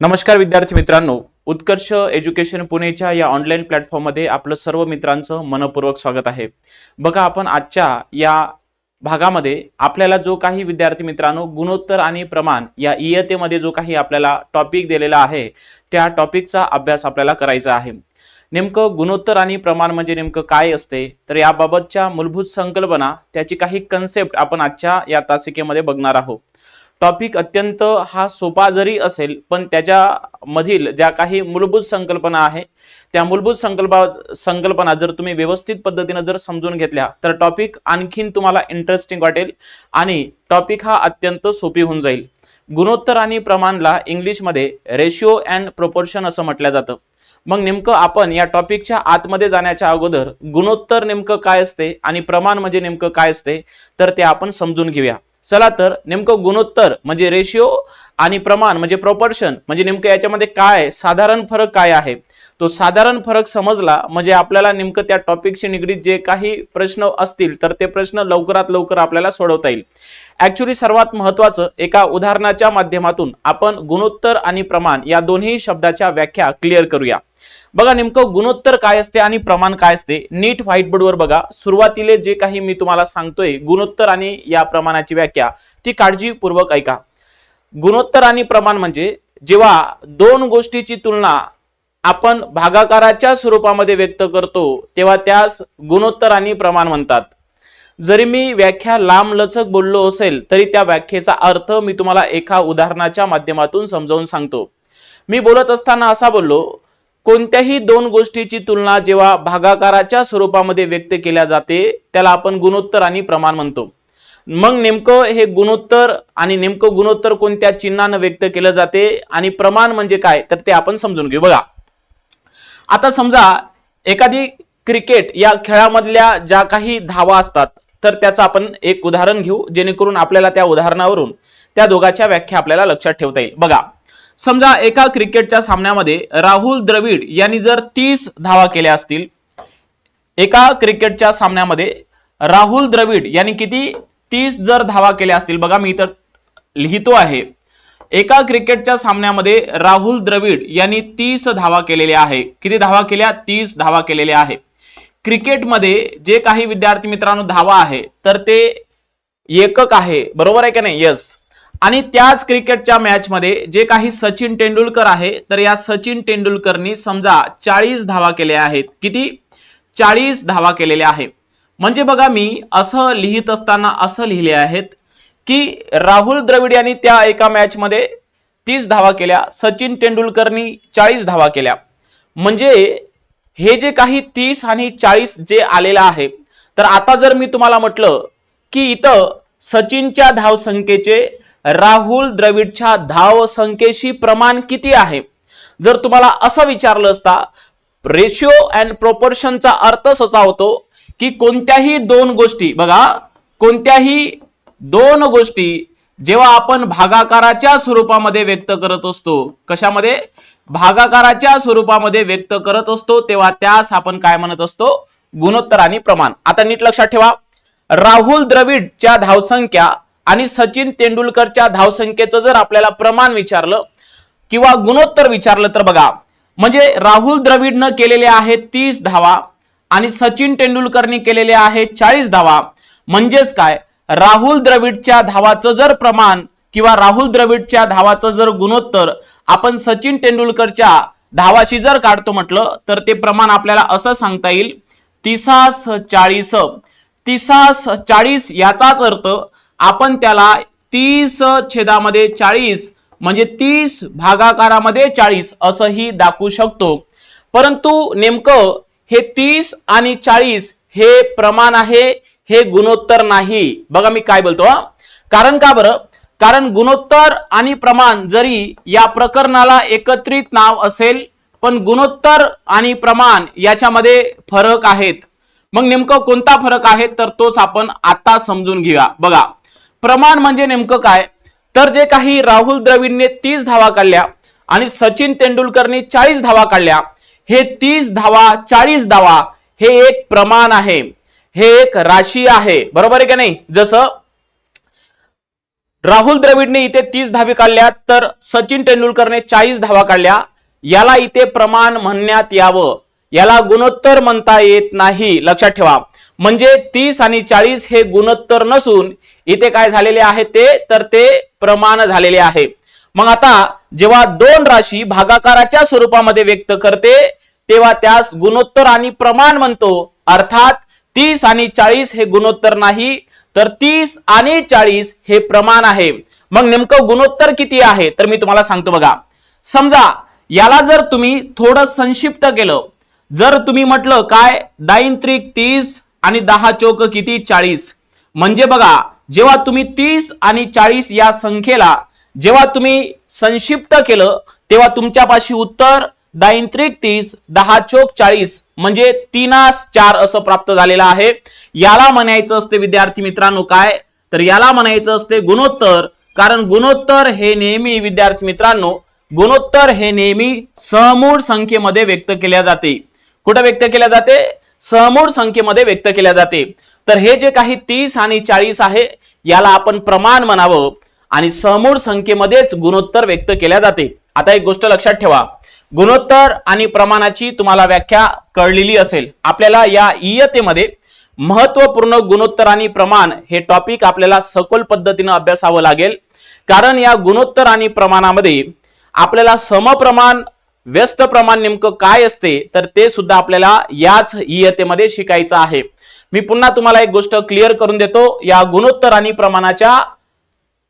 नमस्कार विद्यार्थी मित्रांनो उत्कर्ष एज्युकेशन पुणेच्या या ऑनलाईन प्लॅटफॉर्ममध्ये आपलं सर्व मित्रांचं मनपूर्वक स्वागत आहे. बघा आपण आजच्या या भागामध्ये आपल्याला जो काही विद्यार्थी मित्रांनो गुणोत्तर आणि प्रमाण या इयतेमध्ये जो काही आपल्याला टॉपिक दिलेला आहे त्या टॉपिकचा अभ्यास आपल्याला करायचा आहे. नेमकं गुणोत्तर आणि प्रमाण म्हणजे नेमकं काय असते? तर याबाबतच्या मूलभूत संकल्पना त्याची काही कन्सेप्ट आपण आजच्या या तासिकेमध्ये बघणार आहोत. टॉपिक अत्यंत हा सोपा जरी असेल पण त्याच्यामधील ज्या काही मूलभूत संकल्पना आहे त्या मूलभूत संकल्पा संकल्पना जर तुम्ही व्यवस्थित पद्धतीनं जर समजून घेतल्या तर टॉपिक आणखीन तुम्हाला इंटरेस्टिंग वाटेल आणि टॉपिक हा अत्यंत सोपी होऊन जाईल. गुणोत्तर आणि प्रमाणला इंग्लिशमध्ये रेशिओ अँड प्रोपोर्शन असं म्हटलं जातं. मग नेमकं आपण या टॉपिकच्या आतमध्ये जाण्याच्या अगोदर गुणोत्तर नेमकं काय असते आणि प्रमाण म्हणजे नेमकं काय असते तर ते आपण समजून घेऊया. चला तर नेमकं गुणोत्तर म्हणजे रेशिओ आणि प्रमाण म्हणजे प्रॉपर्शन म्हणजे नेमकं याच्यामध्ये काय साधारण फरक काय आहे? तो साधारण फरक समजला म्हणजे आपल्याला नेमकं त्या टॉपिकशी निगडीत जे काही प्रश्न असतील तर ते प्रश्न लवकरात लवकर आपल्याला सोडवता येईल. ॲक्च्युली सर्वात महत्त्वाचं एका उदाहरणाच्या माध्यमातून आपण गुणोत्तर आणि प्रमाण या दोन्ही शब्दाच्या व्याख्या क्लिअर करूया. बघा नेमकं गुणोत्तर काय असते आणि प्रमाण काय असते? नीट व्हाईट बोर्डवर बघा. सुरुवातीले जे काही मी तुम्हाला सांगतोय गुणोत्तर आणि या प्रमाणाची व्याख्या ती काळजीपूर्वक ऐका. गुणोत्तर आणि प्रमाण म्हणजे जेव्हा दोन गोष्टीची तुलना आपण भागाकाराच्या स्वरूपामध्ये व्यक्त करतो तेव्हा त्यास गुणोत्तर आणि प्रमाण म्हणतात. जरी मी व्याख्या लांबलचक बोललो असेल तरी त्या व्याख्येचा अर्थ मी तुम्हाला एका उदाहरणाच्या माध्यमातून समजावून सांगतो. मी बोलत असताना असा बोललो कोणत्याही दोन गोष्टीची तुलना जेव्हा भागाकाराच्या स्वरूपामध्ये व्यक्त केल्या जाते त्याला आपण गुणोत्तर आणि प्रमाण म्हणतो. मग नेमकं हे गुणोत्तर आणि नेमकं गुणोत्तर कोणत्या चिन्हानं व्यक्त केलं जाते आणि प्रमाण म्हणजे काय तर ते आपण समजून घेऊ. बघा. आता समजा एखादी क्रिकेट या खेळामधल्या ज्या काही धावा असतात तर त्याचं आपण एक उदाहरण घेऊ जेणेकरून आपल्याला त्या उदाहरणावरून त्या दोघाच्या व्याख्या आपल्याला लक्षात ठेवता येईल. बघा. समजा एका क्रिकेटच्या सामन्यामध्ये राहुल द्रविड यांनी जर तीस धावा केल्या असतील एका क्रिकेटच्या सामन्यामध्ये राहुल द्रविड यांनी किती तीस जर धावा केल्या असतील बघा मी इथं लिहितो आहे एका क्रिकेटच्या सामन्यामध्ये राहुल द्रविड यांनी तीस धावा केलेल्या आहे. किती धावा केल्या? तीस धावा केलेल्या आहे. क्रिकेटमध्ये जे काही विद्यार्थी मित्रांनो धावा आहे तर ते एकक आहे. बरोबर आहे का नाही? यस आणि त्याच क्रिकेटच्या मॅचमध्ये जे काही सचिन तेंडुलकर आहे तर या सचिन तेंडुलकरनी समजा चाळीस धावा केल्या आहेत. किती? चाळीस धावा केलेल्या आहे म्हणजे बघा मी असं लिहित असताना असं लिहिले आहेत की राहुल द्रविड यांनी त्या एका मॅचमध्ये तीस धावा केल्या सचिन तेंडुलकरनी चाळीस धावा केल्या. म्हणजे हे जे काही तीस आणि चाळीस जे आलेलं आहे तर आता जर मी तुम्हाला म्हटलं की इथं सचिनच्या धावसंख्येचे राहुल द्रविडच्या धावसंख्येशी प्रमाण किती आहे? जर तुम्हाला असं विचारलं असता रेशिओ अँड प्रोपोर्शनचा अर्थ असा होतो की कोणत्याही दोन गोष्टी बघा कोणत्याही दोन गोष्टी जेव्हा आपण भागाकाराच्या स्वरूपामध्ये व्यक्त करत असतो कशामध्ये? भागाकाराच्या स्वरूपामध्ये व्यक्त करत असतो तेव्हा त्यास आपण काय म्हणत असतो? गुणोत्तर आणि प्रमाण. आता नीट लक्षात ठेवा. राहुल द्रविडच्या धावसंख्या आणि सचिन तेंडुलकरच्या धावसंख्येचं जर आपल्याला प्रमाण विचारलं किंवा गुणोत्तर विचारलं तर बघा म्हणजे राहुल द्रविडनं केलेले आहेत तीस धावा आणि सचिन तेंडुलकरने केलेले आहेत चाळीस धावा. म्हणजेच काय? राहुल द्रविडच्या धावाचं जर प्रमाण किंवा राहुल द्रविडच्या धावाचं जर गुणोत्तर आपण सचिन तेंडुलकरच्या धावाशी जर काढतो म्हटलं तर ते प्रमाण आपल्याला असं सांगता येईल तिसास चाळीस. तिसास चाळीस याचाच अर्थ आपण त्याला तीस छेदामध्ये चाळीस म्हणजे तीस भागाकारामध्ये चाळीस असंही दाखवू शकतो. परंतु नेमकं हे तीस आणि चाळीस हे प्रमाण आहे हे गुणोत्तर नाही. बघा मी काय बोलतो कारण का बरं? कारण गुणोत्तर आणि प्रमाण जरी या प्रकरणाला एकत्रित नाव असेल पण गुणोत्तर आणि प्रमाण याच्यामध्ये फरक आहेत. मग नेमकं कोणता फरक आहे? तर तोच आपण आता समजून घेऊया. बघा. प्रमाण म्हणजे नेमकं काय? तर जे काही राहुल द्रविडने तीस धावा काढल्या आणि सचिन तेंडुलकरने चाळीस धावा काढल्या हे तीस धावा चाळीस धावा हे एक प्रमाण आहे. हे एक राशी आहे. बरोबर आहे का नाही? जसं राहुल द्रविडने इथे तीस धावे काढल्या तर सचिन तेंडुलकरने चाळीस धावा काढल्या. याला इथे प्रमाण म्हणण्यात यावं. याला गुणोत्तर म्हणता येत नाही. लक्षात ठेवा. म्हणजे तीस आणि चाळीस हे गुणोत्तर नसून इथे काय झालेले आहे ते? तर ते प्रमाण झालेले आहे. मग आता जेव्हा दोन राशी भागाकाराच्या स्वरूपामध्ये व्यक्त करते तेव्हा त्यास गुणोत्तर आणि प्रमाण म्हणतो. अर्थात तीस आणि चाळीस हे गुणोत्तर नाही तर तीस आणि चाळीस हे प्रमाण आहे. मग नेमकं गुणोत्तर किती आहे? तर मी तुम्हाला सांगतो बघा. समजा याला जर तुम्ही थोडं संक्षिप्त केलं जर तुम्ही म्हटलं काय? दाईन त्रिक तीस आणि दहा चौक किती? चाळीस. म्हणजे बघा जेव्हा तुम्ही तीस आणि चाळीस या संख्येला जेव्हा तुम्ही संक्षिप्त केलं तेव्हा तुमच्यापाशी उत्तर दाईन त्रिक तीस दहा चोक चाळीस म्हणजे तीनास चार असं प्राप्त झालेलं आहे. याला म्हणायचं असते विद्यार्थी मित्रांनो काय? तर याला म्हणायचं असते गुणोत्तर कारण गुणोत्तर हे नेहमी विद्यार्थी मित्रांनो गुणोत्तर हे नेहमी सहमूळ संख्येमध्ये व्यक्त केल्या जाते. कुठं व्यक्त केल्या जाते? सहमूळ संख्येमध्ये व्यक्त केल्या जाते. तर हे जे काही तीस आणि चाळीस आहे याला आपण प्रमाण म्हणावं. आणि समूळ संख्येमध्येच गुणोत्तर व्यक्त केल्या जाते. आता एक गोष्ट लक्षात ठेवा. गुणोत्तर आणि प्रमाणाची तुम्हाला व्याख्या कळलेली असेल. आपल्याला या इयतेमध्ये महत्त्वपूर्ण गुणोत्तर आणि प्रमाण हे टॉपिक आपल्याला सखोल पद्धतीनं अभ्यासावं लागेल. कारण या गुणोत्तर आणि प्रमाणामध्ये आपल्याला समप्रमाण व्यस्त प्रमाण नेमकं काय असते तर ते सुद्धा आपल्याला याच इयतेमध्ये शिकायचं आहे. मी पुन्हा तुम्हाला एक गोष्ट क्लिअर करून देतो. या गुणोत्तर आणि प्रमाणाच्या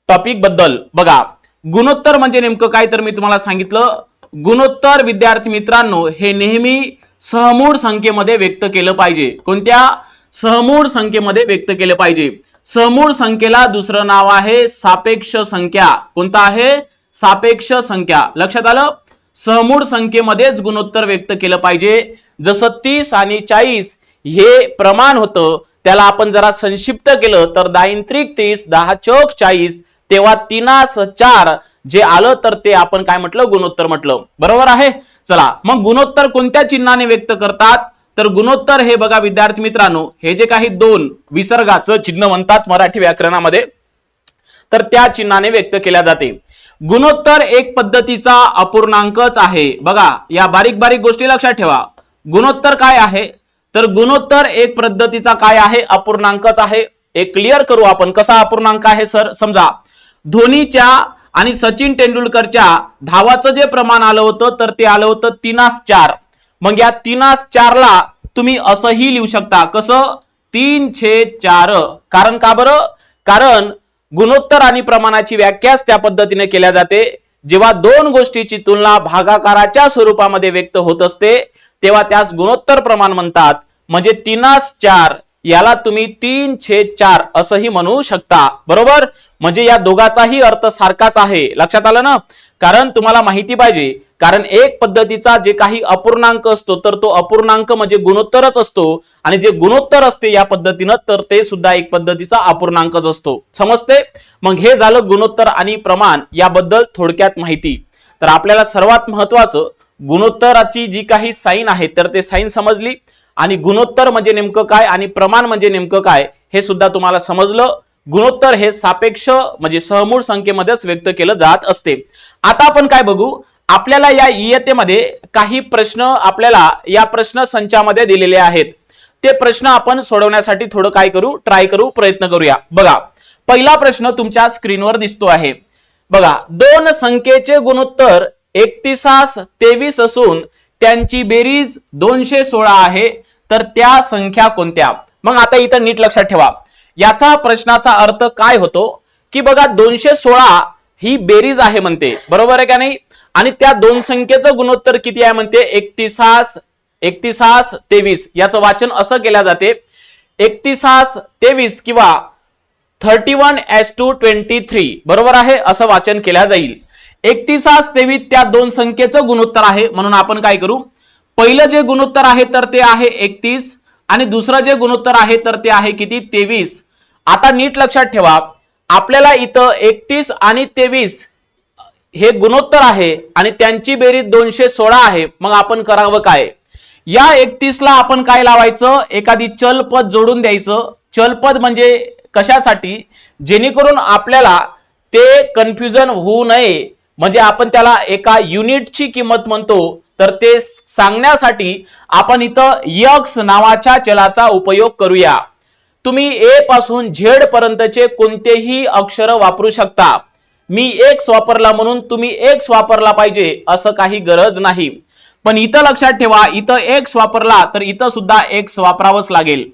टॉपिकबद्दल. बघा गुणोत्तर म्हणजे नेमकं काय तर मी तुम्हाला सांगितलं. गुणोत्तर विद्यार्थी मित्रांनो हे नेहमी सहमूळ संख्येमध्ये व्यक्त केलं पाहिजे. कोणत्या? सहमूळ संख्येमध्ये व्यक्त केलं पाहिजे. सहमूळ संख्येला दुसरं नाव आहे सापेक्ष संख्या. कोणता आहे? सापेक्ष संख्या. लक्षात आलं? सहमूळ संख्येमध्येच गुणोत्तर व्यक्त केलं पाहिजे. जसं तीस आणि चाळीस हे प्रमाण होतं त्याला आपण जरा संक्षिप्त केलं तर दाईंत्रिक तीस दहा चौक चाळीस तेव्हा तिनास चार जे आलं तर ते आपण काय म्हटलं? गुणोत्तर म्हटलं. बरोबर आहे? चला मग गुणोत्तर कोणत्या चिन्हाने व्यक्त करतात? तर गुणोत्तर हे बघा विद्यार्थी मित्रांनो हे जे काही दोन विसर्गाचं चिन्ह म्हणतात मराठी व्याकरणामध्ये तर त्या चिन्हाने व्यक्त केल्या जाते. गुणोत्तर एक पद्धतीचा अपूर्णांकच आहे. बघा या बारीक बारीक गोष्टी लक्षात ठेवा. गुणोत्तर काय आहे? तर गुणोत्तर एक पद्धतीचा काय आहे? अपूर्णांकच आहे. एक क्लिअर करू आपण. कसा अपूर्णांक आहे सर समजा धोनीच्या आणि सचिन तेंडुलकरच्या धावाचं जे प्रमाण आलं होतं तर ते आलं होतं तीनास चार. मग या तीनास चारला तुम्ही असंही लिहू शकता. कसं? तीन छेद चार. कारण का बरं? कारण गुणोत्तर आणि प्रमाणाची व्याख्याच त्या पद्धतीने केल्या जाते. जेव्हा दोन गोष्टीची तुलना भागाकाराच्या स्वरूपामध्ये व्यक्त होत असते तेव्हा त्यास गुणोत्तर प्रमाण म्हणतात. म्हणजे तीनास चार याला तुम्ही तीन छेद चार असंही म्हणू शकता. बरोबर? म्हणजे या दोघाचाही अर्थ सारखाच आहे. लक्षात आलं ना? कारण तुम्हाला माहिती पाहिजे कारण एक पद्धतीचा जे काही अपूर्णांक असतो तर तो अपूर्णांक म्हणजे गुणोत्तरच असतो. आणि जे गुणोत्तर असते या पद्धतीनं तर ते सुद्धा एक पद्धतीचा अपूर्णांकच असतो. समजते? मग हे झालं गुणोत्तर आणि प्रमाण याबद्दल थोडक्यात माहिती. तर आपल्याला सर्वात महत्वाचं गुणोत्तराची जी काही साईन आहे तर ते साईन समजली. आणि गुणोत्तर म्हणजे नेमकं काय आणि प्रमाण म्हणजे नेमकं काय हे सुद्धा तुम्हाला समजलं. गुणोत्तर हे सापेक्ष म्हणजे सहमूळ संख्येमध्येच व्यक्त केलं जात असते. आता आपण काय बघू? आपल्याला या इयतेमध्ये काही प्रश्न आपल्याला या प्रश्न संचामध्ये दिलेले आहेत. ते प्रश्न आपण सोडवण्यासाठी थोडं काय करू ट्राय करू प्रयत्न करूया. बघा पहिला प्रश्न तुमच्या स्क्रीनवर दिसतो आहे. बघा दोन संख्येचे गुणोत्तर एकतीसास तेवीस असून त्यांची बेरीज दोनशे सोळा आहे तर त्या संख्या कोणत्या? मग आता इथं नीट लक्षात ठेवा. याचा प्रश्नाचा अर्थ काय होतो? की बघा दोनशे सोळा ही बेरीज आहे म्हणते. बरोबर आहे का नाही? आणि त्या दोन संख्येचं गुणोत्तर किती आहे म्हणते? एकतीसास एकतीसास तेवीस. याचं वाचन असं केल्या जाते. एकतीसास तेवीस किंवा thirty one is to twenty three बरोबर आहे? असं वाचन केल्या जाईल. एकतीसास तेवीस त्या दोन संख्येचं गुणोत्तर आहे. म्हणून आपण काय करू? पहिलं जे गुणोत्तर आहे तर ते आहे एकतीस. आणि दुसरं जे गुणोत्तर आहे तर ते आहे किती? तेवीस. आता नीट लक्षात ठेवा. आपल्याला इथं एकतीस आणि तेवीस हे गुणोत्तर आहे आणि त्यांची बेरीज दोनशे सोळा आहे. मग आपण करावं काय? या एकतीसला आपण काय लावायचं? एखादी चलपद जोडून द्यायचं. चलपद म्हणजे कशासाठी? जेणेकरून आपल्याला ते कन्फ्युजन होऊ नये. म्हणजे आपण त्याला एका युनिटची किंमत म्हणतो. तर ते सांगण्यासाठी आपण इथं यक्स नावाच्या चलाचा उपयोग करूया. तुम्ही ए पासून झेड पर्यंतचे कोणतेही अक्षर वापरू शकता. मी एक्स वापरला म्हणून तुम्ही एक्स वापरला पाहिजे असं काही गरज नाही. पण इथं लक्षात ठेवा इथं एक्स वापरला तर इथं सुद्धा एक्स वापरावंच लागेल.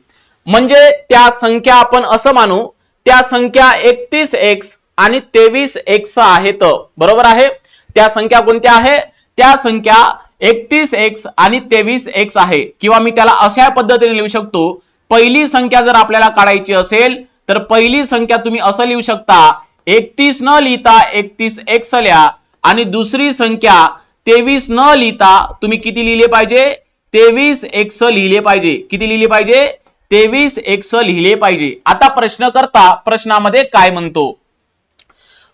म्हणजे त्या संख्या आपण असं मानू त्या संख्या एकतीस एक्स आणि तेवीस एक्स आहेत. बरोबर आहे? त्या संख्या कोणत्या आहे? त्या संख्या एकतीस एक्स आणि तेवीस एक्स आहे. किंवा मी त्याला अशा पद्धतीने लिहू शकतो पहिली संख्या जर आपल्याला काढायची असेल तर पहिली संख्या तुम्ही असं लिहू शकता एकतीस न लिहिता एकतीस एक्स लिहा आणि दुसरी संख्या तेवीस न लिहिता तुम्ही किती लिहिले पाहिजे? तेवीस एक्स लिहिले पाहिजे. किती लिहिले पाहिजे? तेवीस एक्स लिहिले पाहिजे. आता प्रश्न करता प्रश्नामध्ये काय म्हणतो?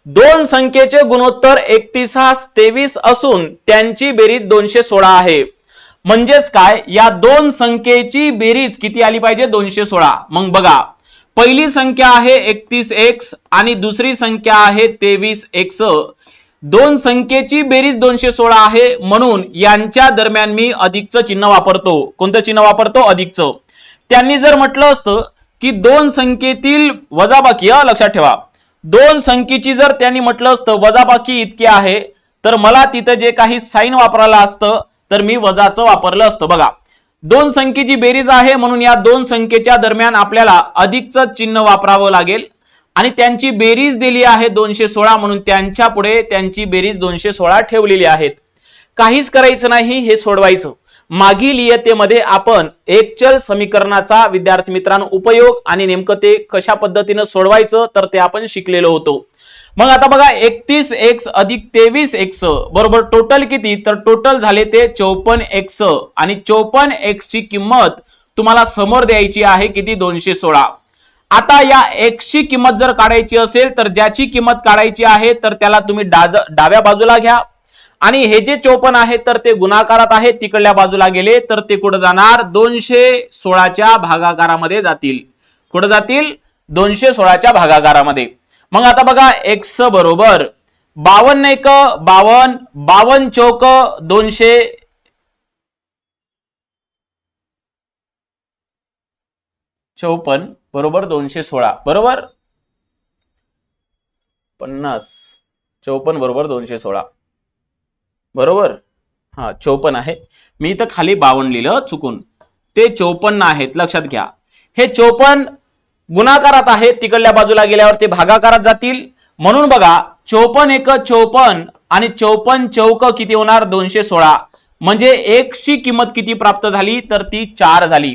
दोन संख्येचे गुणोत्तर एकतीसास तेवीस असून त्यांची बेरीज दोनशे सोळा आहे. म्हणजेच काय? या दोन संख्येची बेरीज किती आली पाहिजे? दोनशे सोळा. मग बघा. पहिली संख्या आहे एकतीस एक्स आणि दुसरी संख्या आहे तेवीस एक्स. दोन संख्येची बेरीज दोनशे सोळा आहे म्हणून यांच्या दरम्यान मी अधिकचं चिन्ह वापरतो. कोणतं चिन्ह वापरतो? अधिकचं. त्यांनी जर म्हटलं असतं की दोन संख्येतील वजाबाकी लक्षात ठेवा. दोन संख्येची जर त्यांनी म्हटलं असतं वजाबाकी इतकी आहे तर मला तिथं जे काही साईन वापरायला असतं तर मी वजाचं वापरलं असतं. बघा. दोन संख्येची बेरीज आहे म्हणून या दोन संख्येच्या दरम्यान आपल्याला अधिकचं चिन्ह वापरावं लागेल. आणि त्यांची बेरीज दिली आहे दोनशे सोळा म्हणून त्यांच्या पुढे त्यांची बेरीज दोनशे सोळा ठेवलेली आहेत. काहीच करायचं नाही हे सोडवायचं. मागील इयत्तेमध्ये आपण एकचल समीकरणाचा विद्यार्थी मित्रांनो उपयोग आणि नेमकं ते कशा पद्धतीनं सोडवायचं तर ते आपण शिकलेलो होतो. मग आता बघा एकतीस एक्स अधिक तेवीस एक्स बरोबर टोटल किती? तर टोटल झाले ते चौपन्न एक्स. आणि चौपन्न एक्सची किंमत तुम्हाला समोर द्यायची आहे किती? दोनशे सोळा. आता या एक्सची किंमत जर काढायची असेल तर ज्याची किंमत काढायची आहे तर त्याला तुम्ही डाज डाव्या बाजूला घ्या. आणि हे जे चौपन्न आहे तर ते गुणाकारात आहे तिकडल्या बाजूला गेले तर ते कुठं जाणार? दोनशे सोळाच्या भागाकारामध्ये जातील. कुठं जातील? दोनशे सोळाच्या भागाकारामध्ये. मग आता बघा एक्स बरोबर. बावन्न एक बावन्न बावन्न चौक दोनशे चौपन्न बरोबर दोनशे सोळा. बरोबर? पन्नास. चौपन्न बरोबर दोनशे सोळा. बरोबर? हा चौपन्न आहे. मी इथं खाली बावन्न लिहिलं चुकून. ते चौपन्न आहेत लक्षात घ्या. हे चौपन्न गुणाकारात आहे तिकडल्या बाजूला गेल्यावर ते भागाकारात जातील. म्हणून बघा चौपन्न एक चौपन्न आणि चौपन्न चौक किती होणार? दोनशे सोळा. म्हणजे एकशी किंमत किती प्राप्त झाली? तर ती चार झाली.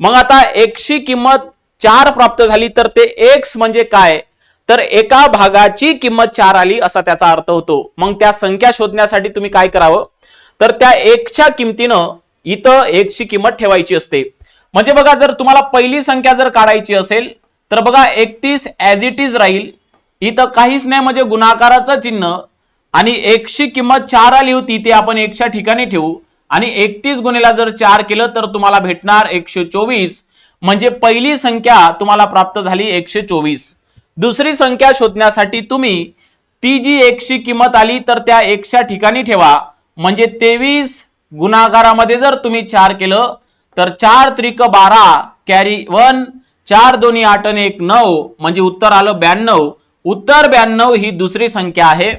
मग आता एकशी किंमत चार प्राप्त झाली तर ते एक्स म्हणजे काय? तर एका भागाची किंमत चार आली असा त्याचा अर्थ होतो. मग त्या संख्या शोधण्यासाठी तुम्ही काय करावं? तर त्या एकच्या किमतीनं इथं एकची किंमत ठेवायची असते. म्हणजे बघा जर तुम्हाला पहिली संख्या जर काढायची असेल तर बघा एकतीस ऍज इट इज राहील. इथं काहीच नाही म्हणजे गुणाकाराचं चिन्ह. आणि एकशी किंमत चार आली होती ती आपण एकच्या ठिकाणी ठेवू. आणि एकतीस गुणेला जर चार केलं तर तुम्हाला भेटणार एकशे चोवीस. म्हणजे पहिली संख्या तुम्हाला प्राप्त झाली एकशे चोवीस. दुसरी संख्या शोधण्यासाठी तुम्ही ती जी एकशी किंमत आली तर त्या एकशा ठिकाणी ठेवा. म्हणजे तेवीस गुणाकारामध्ये जर तुम्ही चार केलं तर चार त्रिक बारा कॅरी वन चार दोन्ही आठ आणि एक नऊ म्हणजे उत्तर आलं ब्याण्णव. उत्तर ब्याण्णव ही दुसरी संख्या आहे.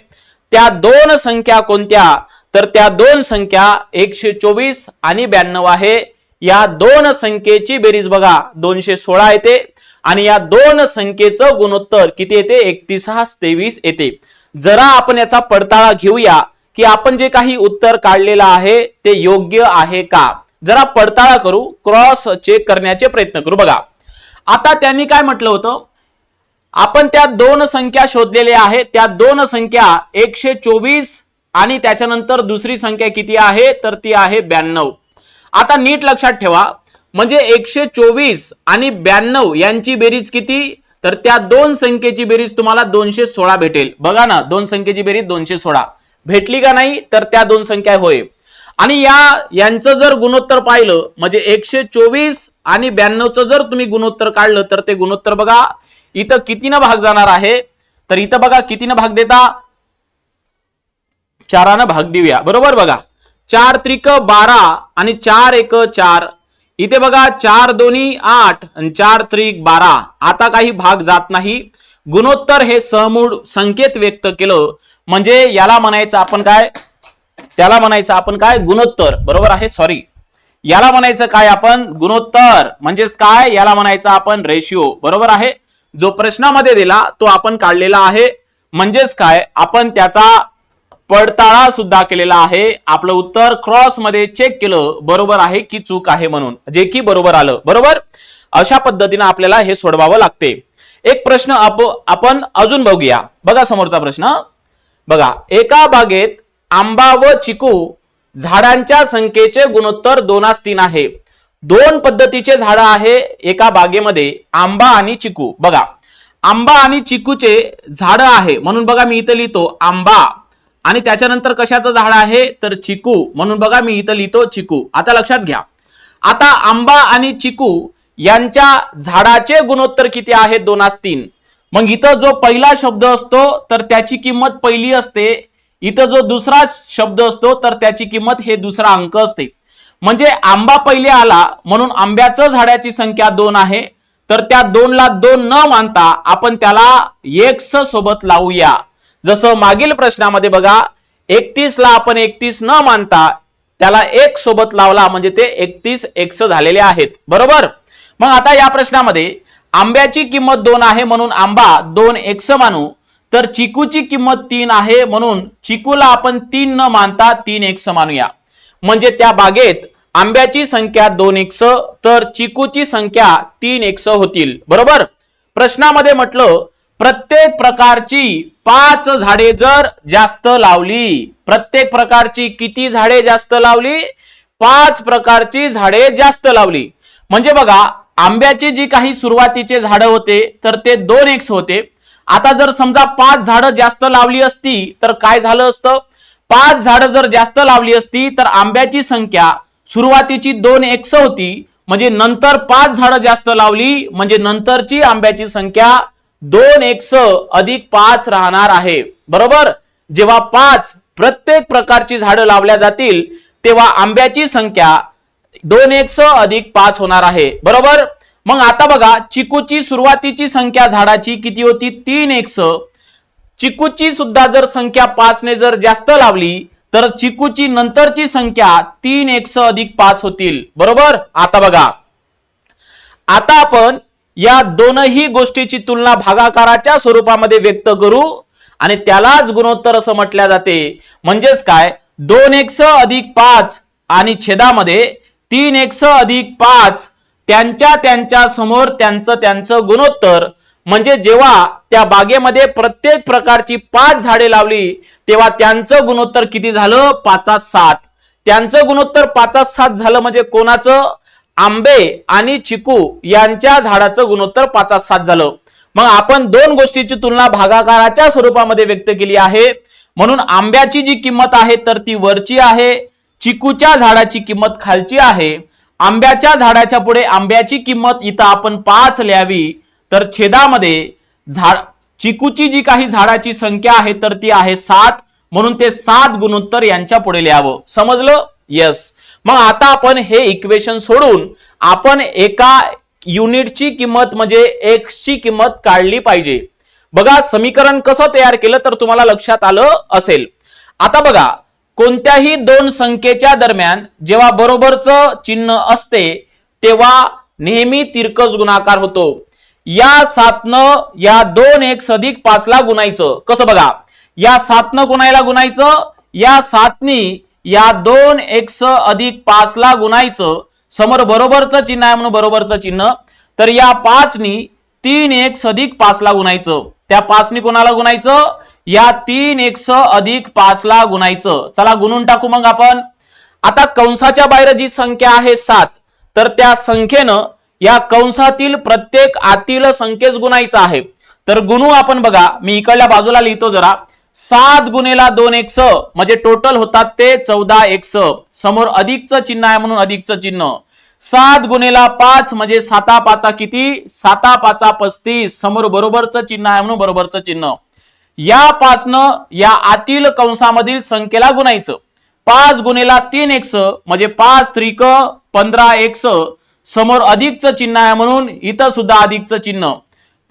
त्या दोन संख्या कोणत्या? तर त्या दोन संख्या एकशे चोवीस आणि ब्याण्णव आहे. या दोन संख्येची बेरीज बघा. दोनशे सोळा येते. आणि या दोन संख्येचं गुणोत्तर किती येते? एकतीस तेवीस येते. जरा आपण याचा पडताळा घेऊया की आपण जे काही उत्तर काढलेलं आहे ते योग्य आहे का? जरा पडताळा करू क्रॉस चेक करण्याचे प्रयत्न करू. बघा आता त्यांनी काय म्हटलं होतं? आपण त्या दोन संख्या शोधलेल्या आहेत. त्या दोन संख्या एकशे चोवीस आणि त्याच्यानंतर दुसरी संख्या किती आहे? तर ती आहे ब्याण्णव. आता नीट लक्षात ठेवा. म्हणजे एकशे चोवीस आणि ब्याण्णव यांची बेरीज किती? तर त्या दोन संख्येची बेरीज तुम्हाला दोनशे सोळा भेटेल. बघा ना दोन संख्येची बेरीज दोनशे सोळा. भेटली का नाही? तर त्या दोन संख्या होय. आणि या यांचं जर गुणोत्तर पाहिलं म्हणजे एकशे चोवीस आणि ब्याण्णवचं जर तुम्ही गुणोत्तर काढलं तर ते गुणोत्तर बघा इथं कितीनं भाग जाणार आहे? तर इथं बघा कितीनं भाग देता? चारानं भाग देऊया. बरोबर बघा. चार त्रिक बारा आणि चार एक चार. इथे बघा चार दोन्ही आठ आणि चार त्रिक बारा. आता काही भाग जात नाही. गुणोत्तर हे सहमूळ संकेत व्यक्त केलं. म्हणजे याला म्हणायचं आपण काय? त्याला म्हणायचं आपण काय? गुणोत्तर. बरोबर आहे? सॉरी याला म्हणायचं काय आपण? गुणोत्तर. म्हणजेच काय? याला म्हणायचं आपण रेशिओ बरोबर आहे? जो प्रश्नामध्ये दिला तो आपण काढलेला आहे. म्हणजेच काय? आपण त्याचा पडताळा सुद्धा केलेला आहे. आपलं उत्तर क्रॉसमध्ये चेक केलं बरोबर आहे की चूक आहे म्हणून. जे की बरोबर आलं. बरोबर? अशा पद्धतीने आपल्याला हे सोडवावं लागते. एक प्रश्न आप आपण अजून बघूया. बघा समोरचा प्रश्न. बघा एका बागेत आंबा व चिकू झाडांच्या संख्येचे गुणोत्तर दोनास तीन आहे. दोन पद्धतीचे झाड आहे एका बागेमध्ये आंबा आणि चिकू. बघा आंबा आणि चिकूचे झाड आहे. म्हणून बघा मी इथं लिहितो आंबा. आणि त्याच्यानंतर कशाचं झाड आहे? तर चिकू. म्हणून बघा मी इथं लिहितो चिकू. आता लक्षात घ्या. आता आंबा आणि चिकू यांच्या झाडाचे गुणोत्तर किती आहे? दोनास तीन. मग इथं जो पहिला शब्द असतो तर त्याची किंमत पहिली असते इथं जो दुसरा शब्द असतो तर त्याची किंमत हे दुसरा अंक असते. म्हणजे आंबा पहिले आला म्हणून आंब्याचं झाडाची संख्या दोन आहे. तर त्या दोनला दोन न मानता आपण त्याला एक्स सोबत लावूया. जसं मागील प्रश्नामध्ये बघा एकतीसला आपण एकतीस न मानता त्याला एक सोबत लावला म्हणजे ते एकतीस एक्स झालेले आहेत. बरोबर? मग आता या प्रश्नामध्ये आंब्याची किंमत दोन आहे म्हणून आंबा दोन एक्स मानू. तर चिकूची किंमत तीन आहे म्हणून चिकूला आपण तीन न मानता तीन एक्स मानूया म्हणजे त्या बागेत आंब्याची संख्या दोन एक्स तर चिकूची संख्या तीन एक्स होतील. बरोबर? प्रश्नामध्ये म्हटलं प्रत्येक प्रकारची पाच झाडे जर जास्त लावली प्रत्येक प्रकारची किती झाडे जास्त लावली? पाच प्रकारची झाडे जास्त लावली. म्हणजे बघा आंब्याची जी काही सुरुवातीचे झाडं होते तर ते दोन एक्स होते. आता जर समजा पाच झाडं जास्त लावली असती तर काय झालं असतं? पाच झाडं जर जास्त लावली असती तर आंब्याची संख्या सुरुवातीची दोन एक्स होती. म्हणजे नंतर पाच झाडं जास्त लावली म्हणजे नंतरची आंब्याची संख्या दोन एक्स अधिक पाच राहणार आहे. बरोबर? जेव्हा पाच प्रत्येक प्रकारची झाडं लावल्या जातील तेव्हा आंब्याची संख्या दोन एक्स अधिक पाच होणार आहे. बरोबर? मग आता बघा चिकूची सुरुवातीची संख्या झाडाची किती होती? तीन एक्स. चिकूची सुद्धा जर संख्या पाचने जर जास्त लावली तर चिकूची नंतरची संख्या तीन एक्स अधिक पाच होतील. बरोबर? आता बघा. आता आपण या दोनही गोष्टीची तुलना भागाकाराच्या स्वरूपामध्ये व्यक्त करू आणि त्यालाच गुणोत्तर असं म्हटल्या जाते. म्हणजेच काय? दोन एक्स अधिक पाच आणि छेदामध्ये तीन एक्स अधिक पाच त्यांच्या त्यांच्यासमोर त्यांचं त्यांचं गुणोत्तर. म्हणजे जेव्हा त्या बागेमध्ये प्रत्येक प्रकारची पाच झाडे लावली तेव्हा त्यांचं गुणोत्तर किती झालं? पाचा सात. त्यांचं गुणोत्तर पाचा सात झालं म्हणजे कोणाचं? आंबे आणि चिकू यांच्या झाडाचं गुणोत्तर पाचा सात झालं. मग आपण दोन गोष्टीची तुलना भागाकाराच्या स्वरूपामध्ये व्यक्त केली आहे. म्हणून आंब्याची जी किंमत आहे तर ती वरची आहे. चिकूच्या झाडाची किंमत खालची आहे. आंब्याच्या झाडाच्या पुढे आंब्याची किंमत इथं आपण पाच लिहावी. तर छेदामध्ये झाड चिकूची जी काही झाडाची संख्या आहे तर ती आहे सात. म्हणून ते सात गुणोत्तर यांच्या पुढे लिहावं. समजलं? येस मग आता आपण हे इक्वेशन सोडून आपण एका युनिटची किंमत म्हणजे एक्स ची किंमत काढली पाहिजे. बघा समीकरण कसं तयार केलं तर तुम्हाला लक्षात आलं असेल. आता बघा कोणत्याही दोन संख्येच्या दरम्यान जेव्हा बरोबरचं चिन्ह असते तेव्हा नेहमी तिरकस गुणाकार होतो. या सातनं या दोन एक अधिक पाचला गुणायचं. कसं बघा? या सातनं गुणायला गुणायचं? या सातनी या दोन एक्स अधिक पाचला गुणायचं. समोर बरोबरचं चिन्ह आहे म्हणून बरोबरचं चिन्ह. तर या पाचनी तीन एक अधिक पाचला गुणायचं. त्या पाचनी कोणाला गुणायचं? या तीन एक्स अधिक पाचला गुणायचं. चला गुणून टाकू मग आपण. आता कंसाच्या बाहेर जी संख्या आहे सात तर त्या संख्येनं या कंसातील प्रत्येक आतील संख्येस गुणायचं आहे. तर गुणू आपण बघा मी इकडल्या बाजूला लिहितो जरा. सात गुणेला दोन एक्स म्हणजे टोटल होतात ते चौदा एक्स. समोर अधिकचं चिन्ह आहे म्हणून अधिकचं चिन्ह. सात गुणेला पाच म्हणजे साता पाचा किती? साता पाचा पस्तीस. समोर बरोबरचं चिन्ह आहे म्हणून बरोबरचं चिन्ह. यापासनं या आतील कंसामधील संख्येला गुणायचं. पाच गुणेला तीन एक्स म्हणजे पाच त्रिक पंधरा एक्स समोर अधिकचं चिन्ह आहे म्हणून इथं सुद्धा अधिकचं चिन्ह.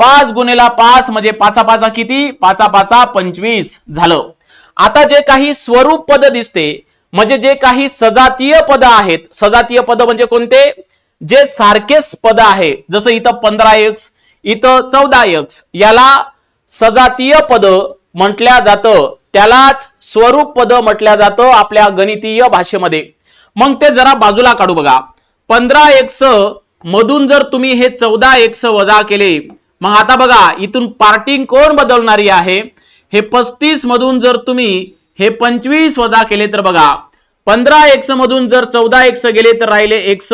पाच गुणेला पाच म्हणजे पाचा पाचा किती? पाचा पाचा पंचवीस झालं. आता जे काही स्वरूप पद दिसते म्हणजे जे काही सजातीय पद आहेत सजातीय पद म्हणजे कोणते? जे सारखेच पद आहे जसं इथं पंधरा एक्स इथं चौदा एक्स याला सजातीय पद म्हटल्या जातं. त्यालाच स्वरूप पद म्हटल्या जातं आपल्या गणितीय भाषेमध्ये. मग ते जरा बाजूला काढू बघा. पंधरा एक्स मधून जर तुम्ही हे चौदा एक्स वजा केले मग आता बघा इथून पार्टिंग कोण बदलणारी आहे? हे पस्तीस मधून जर तुम्ही हे पंचवीस वजा केले तर बघा पंधरा एक्स मधून जर चौदा एक्स गेले तर राहिले एक्स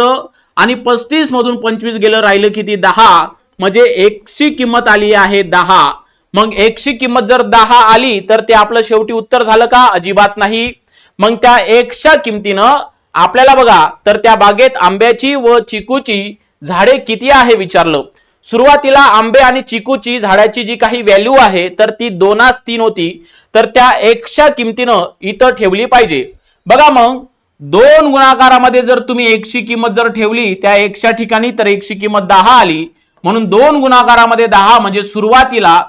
आणि पस्तीस मधून पंचवीस गेलं राहिलं किती? दहा. म्हणजे एकची किंमत आली आहे दहा. मग एकशी किंमत जर दहा आली तर ते आपलं शेवटी उत्तर झालं का? अजिबात नाही. मग त्या एकशा किमतीनं आपल्याला बघा तर त्या बागेत आंब्याची व चिकूची झाडे किती आहे विचारलं. सुरुवातीला आंबे आणि चिकूची झाडाची जी काही व्हॅल्यू आहे तर ती दोनास तीन होती. तर त्या एकशा किमतीनं इथं ठेवली पाहिजे. बघा मग दोन गुणाकारामध्ये जर तुम्ही एकशी किंमत जर ठेवली त्या एकशा ठिकाणी तर एकशी किंमत दहा आली. म्हणून दोन गुणाकारामध्ये दहा म्हणजे सुरुवातीला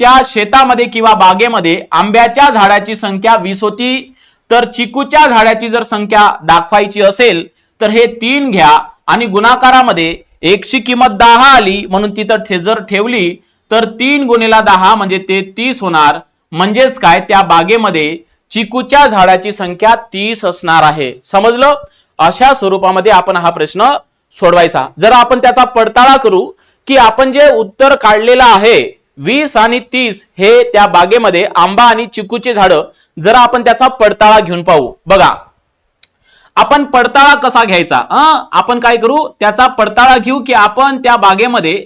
त्या शेतामध्ये किंवा बागेमध्ये आंब्याच्या झाडाची संख्या वीस होती तर चिकूच्या झाडाची जर संख्या दाखवायची असेल तर हे तीन घ्या आणि गुणाकारामध्ये एकची किंमत दहा आली म्हणून तिथं ठे जर ठेवली तर तीन गुणेला दहा म्हणजे ते तीस होणार. म्हणजेच काय? त्या बागेमध्ये चिकूच्या झाडाची संख्या तीस असणार आहे. समजलं? अशा स्वरूपामध्ये आपण हा प्रश्न सोडवायचा. जर आपण त्याचा पडताळा करू की आपण जे उत्तर काढलेलं आहे वीस आणि तीस हे त्या बागेमध्ये आंबा आणि चिकूचे झाडं जरा आपण त्याचा पडताळा घेऊन पाहू. बघा आपण पडताळा कसा घ्यायचा? आपण काय करू? त्याचा पडताळा घेऊ की आपण त्या बागेमध्ये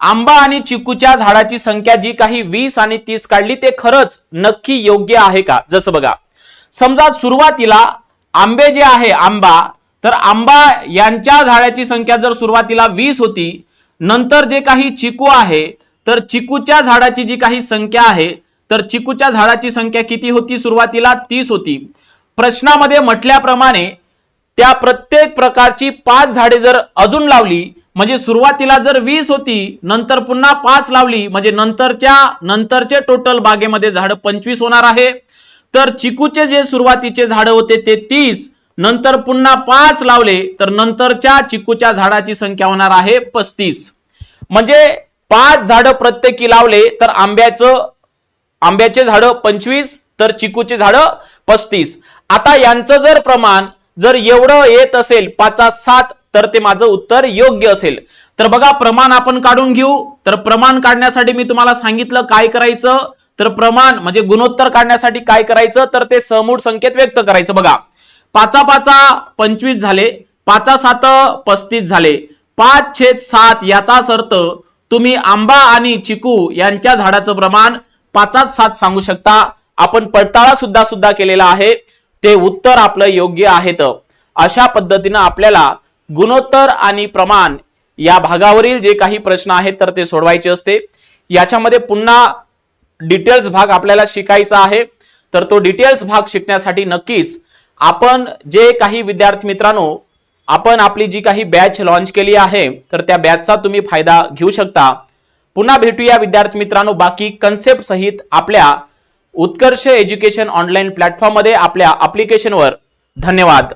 आंबा आणि चिकूच्या झाडाची संख्या जी काही वीस आणि तीस काढली ते खरंच नक्की योग्य आहे का? जसं बघा समजा सुरुवातीला आंबे जे आहे आंबा तर आंबा यांच्या झाडाची संख्या जर सुरुवातीला वीस होती नंतर जे काही चिकू आहे तर चिकूच्या झाडाची जी काही संख्या आहे तर चिकूच्या झाडाची संख्या किती होती? सुरुवातीला तीस होती. प्रश्नामध्ये म्हटल्याप्रमाणे त्या प्रत्येक प्रकारची पाच झाडे जर अजून लावली म्हणजे सुरुवातीला जर वीस होती नंतर पुन्हा पाच लावली म्हणजे नंतरच्या नंतरचे टोटल बागेमध्ये झाडं पंचवीस होणार आहे. तर चिकूचे जे सुरुवातीचे झाडं होते ते तीस नंतर पुन्हा पाच लावले तर नंतरच्या चिकूच्या झाडाची संख्या होणार आहे पस्तीस. म्हणजे पाच झाडं प्रत्येकी लावले तर आंब्याचं आंब्याचे झाडं पंचवीस तर चिकूचे झाडं पस्तीस. आता यांचं जर प्रमाण जर एवढं येत असेल पाचा सात तर ते माझं उत्तर योग्य असेल. तर बघा प्रमाण आपण काढून घेऊ. तर प्रमाण काढण्यासाठी मी तुम्हाला सांगितलं काय करायचं? तर प्रमाण म्हणजे गुणोत्तर काढण्यासाठी काय करायचं? तर ते समूळ संकेत व्यक्त करायचं बघा. पाचा पाचा पंचवीस झाले पाचा सात पस्तीस झाले. पाच छेद सात याचाच अर्थ तुम्ही आंबा आणि चिकू यांच्या झाडाचं प्रमाण पाचाच सात सांगू शकता. आपण पडताळा सुद्धा सुद्धा केलेला आहे. ते उत्तर आपलं योग्य आहेत. अशा पद्धतीनं आपल्याला गुणोत्तर आणि प्रमाण या भागावरील जे काही प्रश्न आहेत तर ते सोडवायचे असते. याच्यामध्ये पुन्हा डिटेल्स भाग आपल्याला शिकायचा आहे. तर तो डिटेल्स भाग शिकण्यासाठी नक्कीच आपण जे काही विद्यार्थी मित्रांनो आपण आपली जी काही बॅच लॉन्च केली आहे तर त्या बॅचचा तुम्ही फायदा घेऊ शकता. पुन्हा भेटूया विद्यार्थी मित्रांनो बाकी कन्सेप्ट सहित आपल्या उत्कर्ष एज्युकेशन ऑनलाईन प्लॅटफॉर्ममध्ये आपल्या अप्लिकेशनवर धन्यवाद.